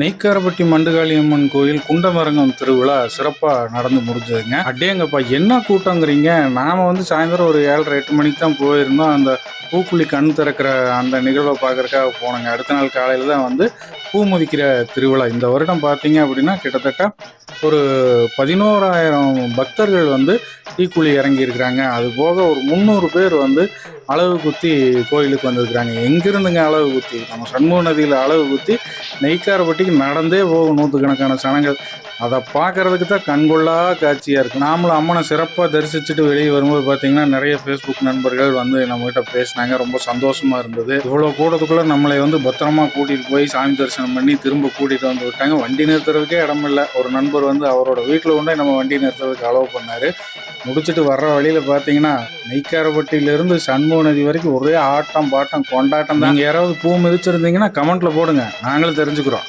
நெய்க்காரப்பட்டி மண்டுகாளியம்மன் கோயில் குண்டமரங்கம் திருவிழா சிறப்பாக நடந்து முடிஞ்சதுங்க. அடேங்கப்பா என்ன கூட்டங்கிறீங்க நாம் வந்து சாயந்தரம் ஒரு ஏழரை எட்டு மணிக்கு தான் போயிருந்தோம். அந்த பூக்குழி கண் திறக்கிற அந்த நிகழ்வை பார்க்கறக்காக போனோங்க. அடுத்த நாள் காலையில் தான் வந்து பூ முதிக்கிற திருவிழா. இந்த வருடம் பார்த்தீங்க அப்படின்னா கிட்டத்தட்ட ஒரு பதினோராயிரம் பக்தர்கள் வந்து தீக்குழி இறங்கி இருக்கிறாங்க அது போக ஒரு முந்நூறு பேர் வந்து அளவு குத்தி கோயிலுக்கு வந்திருக்கிறாங்க. எங்கிருந்துங்க அளவு குத்தி? நம்ம சண்முக நதியில் அளவு குத்தி நெய்க்காரப்பட்டிக்கு நடந்தே போகும் நூற்றுக்கணக்கான சனங்கள். அதை பார்க்கறதுக்கு தான் கண்கொள்ளா காட்சியாக இருக்குது நாமளும் அம்மனை சிறப்பாக தரிசிச்சுட்டு வெளியே வரும்போது பார்த்தீங்கன்னா நிறைய ஃபேஸ்புக் நண்பர்கள் வந்து நம்மகிட்ட பேசினாங்க. ரொம்ப சந்தோஷமாக இருந்தது. இவ்வளோ கூட்டத்துக்குள்ளே நம்மளை வந்து பத்திரமா கூட்டிகிட்டு போய் சாமி தரிசனம் பண்ணி திரும்ப கூட்டிகிட்டு வந்து விட்டாங்க. வண்டி நிறுத்துறதுக்கே இடம் இல்லை ஒரு நண்பர் வந்து அவரோட வீட்டில் கொண்டே நம்ம வண்டி நிறுத்துறதுக்கு அலோவ் பண்ணார். முடிச்சுட்டு வர்ற வழியில் பார்த்தீங்கன்னா நெய்க்காரப்பட்டியிலேருந்து சண்முக நதி வரைக்கும் ஒரே ஆட்டம் பாட்டம் கொண்டாட்டம் தான். யாராவது பூ மிதிச்சிருந்தீங்கன்னா கமெண்ட்டில் போடுங்க. நாங்களும் தெரிஞ்சுக்கிறோம்.